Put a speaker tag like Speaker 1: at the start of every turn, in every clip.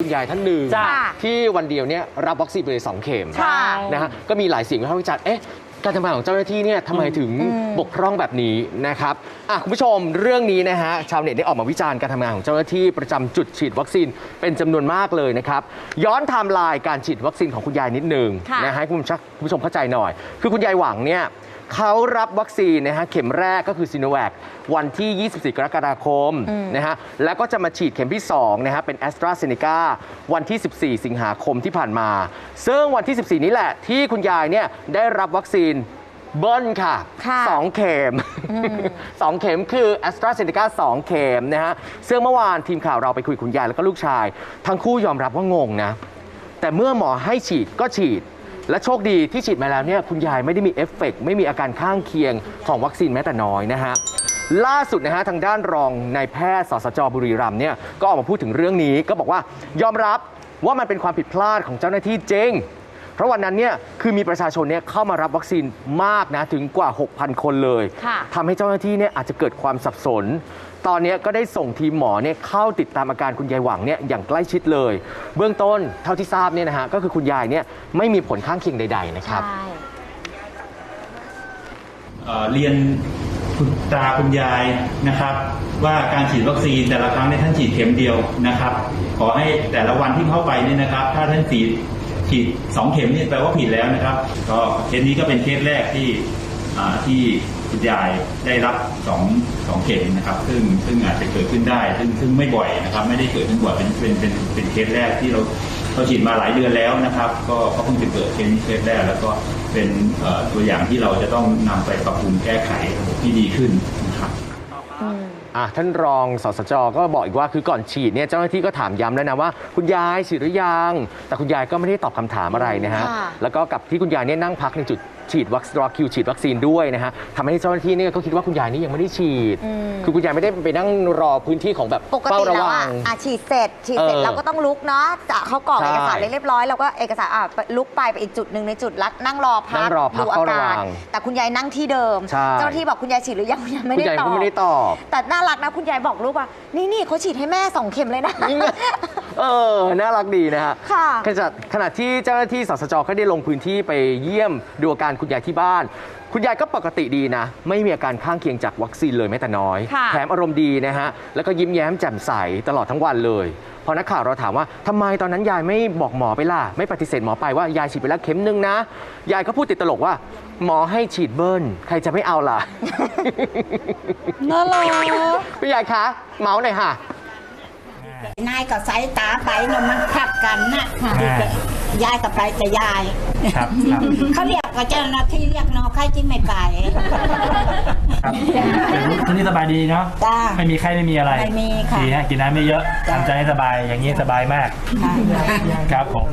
Speaker 1: คุณยายท่านหนึ่ง
Speaker 2: จ้ะ
Speaker 1: ที่วันเดียวเนี่ยรับวัคซีนไปเลยสองเข็ม
Speaker 3: ค่ะ
Speaker 1: นะฮะก็มีหลายเสียงวิพากษ์วิจารณ์เอ๊ะการทำงานของเจ้าหน้าที่เนี่ยทำไมถึงบกพร่องแบบนี้นะครับอะคุณผู้ชมเรื่องนี้นะฮะชาวเน็ตได้ออกมาวิจารณ์การทำงานของเจ้าหน้าที่ประจำจุดฉีดวัคซีนเป็นจำนวนมากเลยนะครับย้อนไทม์ไลน์การฉีดวัคซีนของคุณยายนิดหนึง
Speaker 3: ค่ะ
Speaker 1: นะฮะให้คุณผู้ชมคุณผู้ชมเข้าใจหน่อย คือคุณยายหวังเนี่ย เขารับวัคซีนนะฮะเข็มแรกก็คือซีโนแวควันที่ 24 กรกฎาคมนะฮะแล้วก็จะมาฉีดเข็มที่2นะฮะเป็นแอสตราเซเนกาวันที่ 14 สิงหาคมที่ผ่านมา ซึ่งวันที่ 14 นี้แหละที่คุณยายเนี่ยได้รับวัคซีนเบิ้ลค่ะ
Speaker 3: ค่ะ
Speaker 1: สองเข็มสองเข็มคือแอสตราเซเนกาสองเข็มนะฮะซึ่งเมื่อวานทีมข่าวเราไปคุยกับคุณยายแล้วก็ลูกชาย ทั้งคู่ยอมรับว่างงนะ แต่เมื่อหมอให้ฉีดก็ฉีด และโชคดีที่ฉีดมาแล้วเนี่ยคุณยายไม่ได้มีเอฟเฟกต์ไม่มีอาการข้างเคียงของวัคซีนแม้แต่น้อยนะฮะล่าสุดนะฮะทางด้านรองนายแพทย์สสจบุรีรัมย์เนี่ยก็ออกมาพูดถึงเรื่องนี้ ก็บอกว่ายอมรับว่ามันเป็นความผิดพลาดของเจ้าหน้าที่จริงเพราะวันนั้นเนี่ยคือมีประชาชนเนี่ยเข้ามารับวัคซีนมากนะถึงกว่า 6,000 คนเลย
Speaker 3: ค่ะ
Speaker 1: ทำให้เจ้าหน้าที่เนี่ยอาจจะเกิดความสับสนตอนนี้ก็ได้ส่งทีมหมอเนี่ยเข้าติดตามอาการคุณยายหวังเนี่ยอย่างใกล้ชิดเลย เบื้องต้นเท่าที่ทราบเนี่ยนะฮะก็คือคุณยายเนี่ยไม่มีผลข้างเคียงใด ๆ นะครับ
Speaker 3: ใช่
Speaker 4: เอ่อเรียนคุณตาคุณยายนะครับ ว่าการฉีดวัคซีนแต่ละครั้งเนี่ยท่านฉีดเข็มเดียวนะครับ ขอให้แต่ละวันที่เข้าไปเนี่ยนะครับ ถ้าท่านฉีดฉีดสองเข็มนี่แปลว่าผิดแล้วนะครับ ก็เคสนี้ก็เป็นเคสแรกที่อ่าที่ คุณยายได้รับสองสองเข็มนะครับ ซึ่งซึ่งอาจจะเกิดขึ้นได้ ซึ่งซึ่งไม่บ่อยนะครับ ไม่ได้เกิดขึ้นบ่อยเป็นเป็นเป็นเป็นเคสแรกที่เราเราฉีดมาหลายเดือนแล้วนะครับ ก็ก็เพิ่งจะเกิดเคสนี้เคสแรกแล้วก็เป็นตัวอย่างที่เราจะต้องนำไปปรับปรุงแก้ไขระบบที่ดีขึ้นนะครับ
Speaker 1: อะท่านรองสสจก็บอกอีกว่าคือก่อนฉีดเนี่ยเจ้าหน้าที่ก็ถามย้ำแล้วนะว่า คุณยายฉีดหรือยัง แต่คุณยายก็ไม่ได้ตอบคำถามอะไรนะฮะ
Speaker 3: ค่ะ
Speaker 1: แล้วก็กับที่คุณยายเนี่ยนั่งพักในจุดฉีดวัคซีนรอคิวฉีดวัคซีนด้วยนะฮะทำให้เจ้าหน้าที่เนี่ยก็คิดว่าคุณยายนี่ยังไม่ได้ฉีด
Speaker 3: อืม
Speaker 1: คือคุณยายไม่ได้ไปนั่งรอพื้นที่ของแบบ
Speaker 3: ปก
Speaker 1: เฝ้า
Speaker 3: ติ
Speaker 1: ระ
Speaker 3: แล้ว
Speaker 1: วั
Speaker 3: อะ
Speaker 1: ง
Speaker 3: อะฉีดเสร็จ ฉีดเสร็จ
Speaker 1: เออ
Speaker 3: เราก็ต้องลุกเนาะจะเขากรอก
Speaker 1: ใช่
Speaker 3: เอกสารเรียบร้อยเราก็เอกสารอะลุกไปไปอีกจุดหนึ่งในจุดรักนั่งรอพั
Speaker 1: นั่
Speaker 3: ก
Speaker 1: งรอพัก
Speaker 3: ดูอา
Speaker 1: เฝ้าระ
Speaker 3: การ
Speaker 1: วัง
Speaker 3: แต่คุณยายนั่งที่เดิม
Speaker 1: ใช่
Speaker 3: เจ้าหน้าที่บอกคุณยายฉีดหรือยังคุณยายไม่
Speaker 1: คุณ
Speaker 3: ได้
Speaker 1: ยาย
Speaker 3: ตอ
Speaker 1: ก็
Speaker 3: บ
Speaker 1: ไม่ได้ตอบ
Speaker 3: แต่น่ารักนะ คุณยายบอกลูกว่า นี่นี่เขาฉีดให้แม่สองเข็มเลยนะ
Speaker 1: นี่ไง เออ น่ารักดีนะฮะ
Speaker 3: ค่ะ
Speaker 1: ขณะขณะที่เจ้าหน้าที่สสจก็ได้ลงพื้นที่ไปเยี่ยมดูอาการคุณยายที่บ้าน คุณยายก็ปกติดีนะ ไม่มีอาการข้างเคียงจากวัคซีนเลยแม้แต่น้อย
Speaker 3: ค่ะ
Speaker 1: แถมอารมณ์ดีนะฮะ แล้วก็ยิ้มแย้มแจ่มใสตลอดทั้งวันเลย พอนักข่าวเราถามว่าทำไมตอนนั้นยายไม่บอกหมอไปล่ะ ไม่ปฏิเสธหมอไปว่ายายฉีดไปแล้วเข็มนึงนะ ยายก็พูดติดตลกว่า หมอให้ฉีดเบิ้ลใครจะไม่เอาล่ะ
Speaker 3: น่ารัก
Speaker 1: พี่ยายคะ เมาส์หน่อยค่ะ
Speaker 5: นายกับสายตาไปเนี่ยมันขัดกันนะยายกับไปแต่ยาย
Speaker 2: ครับครับ
Speaker 5: เขาเรียกกับเจ้าหน้าที่เรียกนอใครที่ไม่ไป
Speaker 2: ครับทุกนี้สบายดีเนาะ
Speaker 5: จ้า
Speaker 2: ไม่มีไข้ไม่มีอะไร
Speaker 5: ไม่มีค่ะ
Speaker 2: ดีฮะกินน้ำไม่เยอะ
Speaker 5: จ้ะ
Speaker 2: ทำใจให้สบายอย่างนี้สบายมากครับผม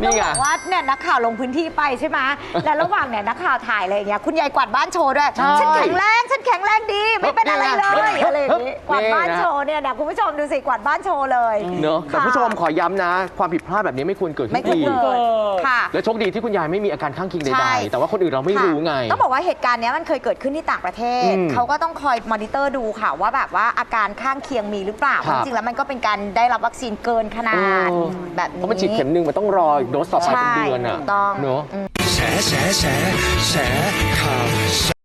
Speaker 1: นี่ไง
Speaker 3: ต้องบอกว่าเนี่ยนักข่าวลงพื้นที่ไปใช่ไหมแล้วระหว่างเนี่ยนักข่าวถ่ายอะไรอย่างเงี้ยคุณยายกวาดบ้านโชว์ด้วย
Speaker 1: ใช่
Speaker 3: ฉันแข็งแรง ฉันแข็งแรงดี ไม่เป็นอะไรเลย
Speaker 1: เฮ้ย
Speaker 3: อะไรอย่างงี้
Speaker 1: เฮ้ย
Speaker 3: กวาดบ้าน
Speaker 1: นี่นะ
Speaker 3: โชว์เนี่ยนะคุณผู้ชมดูสิกวาดบ้านโชว์เลย
Speaker 1: เนอะแต่
Speaker 3: ค่ะ
Speaker 1: ผู้ชมขอย้ำนะ ความผิดพลาดแบบนี้ไม่ควรเกิดขึ้
Speaker 3: ไม่
Speaker 1: น
Speaker 3: ควร
Speaker 1: อีก
Speaker 3: เกิดค่ะ
Speaker 1: และโชคดีที่คุณยายไม่มีอาการข้างเคียง
Speaker 3: ใช่
Speaker 1: ใดๆแต่ว่าคนอื่นเราไม่รู้ไง
Speaker 3: ค่ะต้องบอกว่าเหตุการณ์เนี้ยมันเคยเกิดขึ้นที่ต่างประเทศ
Speaker 1: อืม
Speaker 3: เขาก็ต้องคอยมอนิเตอร์ดูค่ะว่าแบบว่าอาการข้างเคียงมีหรือเปล่า
Speaker 1: ครับ
Speaker 3: จริงๆแล้วมันก็เป็นการได้รับวัคซีนเกินขนาด
Speaker 1: เออ
Speaker 3: แบบนี้
Speaker 1: เพราะมันฉีดเข็มหนึ่งมันต้องรออีกโดสต่อไปเป็นเดือน
Speaker 3: ใช่
Speaker 1: อะ
Speaker 3: ถูกต้อง
Speaker 1: เนอะ
Speaker 6: แฉแฉแฉแฉข่าวเช้า